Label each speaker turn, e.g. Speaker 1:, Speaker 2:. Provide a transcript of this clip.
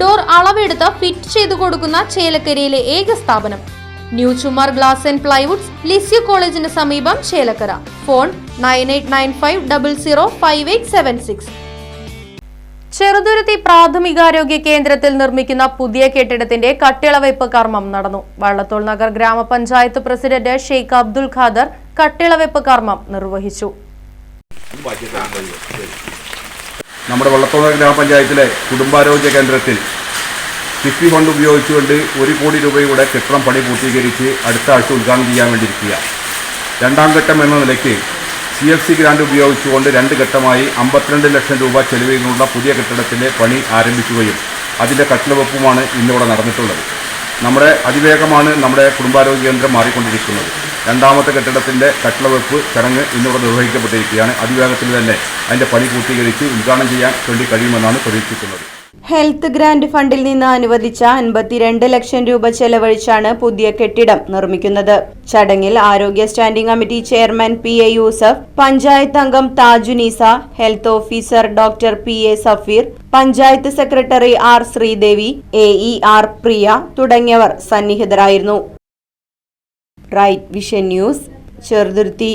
Speaker 1: Door അളവെടുത്ത് fit ചെയ്തു കൊടുക്കുന്ന ചേലക്കരയിലെ ഏക സ്ഥാപനം. New Chumar glass and plywoods Lisieux കോളേജിന് സമീപം Chelakkara. Phone nine eight nine five double zero five eight seven six. Cheruthuruthy പ്രാഥമികാരോഗ്യ കേന്ദ്രത്തിൽ നിർമ്മിക്കുന്ന പുതിയ കെട്ടിടത്തിന്റെ കട്ടിളവയ്പ് കർമ്മം നടന്നു. വള്ളത്തോൾ നഗർ ഗ്രാമപഞ്ചായത്ത് പ്രസിഡന്റ് ഷെയ്ഖ് അബ്ദുൽ ഖാദർ കട്ടിളവയ്പ് കർമ്മം നിർവഹിച്ചു.
Speaker 2: നമ്മുടെ വള്ളത്തോള ഗ്രാമപഞ്ചായത്തിലെ കുടുംബാരോഗ്യ കേന്ദ്രത്തിൽ കിഫ്ബി ഫണ്ട് ഉപയോഗിച്ചുകൊണ്ട് ഒരു കോടി രൂപയുടെ കെട്ടിടം പണി പൂർത്തീകരിച്ച് അടുത്ത ആഴ്ച ഉദ്ഘാടനം ചെയ്യാൻ വേണ്ടിയിരിക്കുക രണ്ടാം ഘട്ടം എന്ന നിലയ്ക്ക് സി എഫ് സി ഗ്രാൻഡ് ഉപയോഗിച്ചുകൊണ്ട് രണ്ട് ഘട്ടമായി അമ്പത്തിരണ്ട് ലക്ഷം രൂപ ചെലവിനുള്ള പുതിയ കെട്ടിടത്തിന്റെ പണി ആരംഭിക്കുകയും അതിന്റെ കട്ടിലവെപ്പുമാണ് ഇന്നിവിടെ നടന്നിട്ടുള്ളത്. നമ്മുടെ അതിവേഗമാണ് നമ്മുടെ കുടുംബാരോഗ്യ കേന്ദ്രം മാറിക്കൊണ്ടിരിക്കുന്നത്. രണ്ടാമത്തെ കെട്ടിടത്തിന്റെ കട്ടിളവെപ്പ് ചടങ്ങ് ഇന്നിവിടെ നിർവഹിക്കപ്പെട്ടിരിക്കുകയാണ്. അതിവേഗത്തിൽ തന്നെ അതിന്റെ പണി പൂർത്തീകരിച്ച് ഉദ്ഘാടനം ചെയ്യാൻ വേണ്ടി കഴിയുമെന്നാണ് പ്രതീക്ഷിക്കുന്നത്.
Speaker 3: ഹെൽത്ത് ഗ്രാന്റ് ഫണ്ടിൽ നിന്ന് അനുവദിച്ച അൻപത്തിരണ്ട് ലക്ഷം രൂപ ചെലവഴിച്ചാണ് പുതിയ കെട്ടിടം നിർമ്മിക്കുന്നത്. ചടങ്ങിൽ ആരോഗ്യ standing committee chairman P A Yusuf panchayat അംഗം Thajuneesa health officer doctor P A Safeer panchayat secretary R Sreedevi A E R Priya തുടങ്ങിയവർ സന്നിഹിതരായിരുന്നു. Right vision news Cheruthuruthy.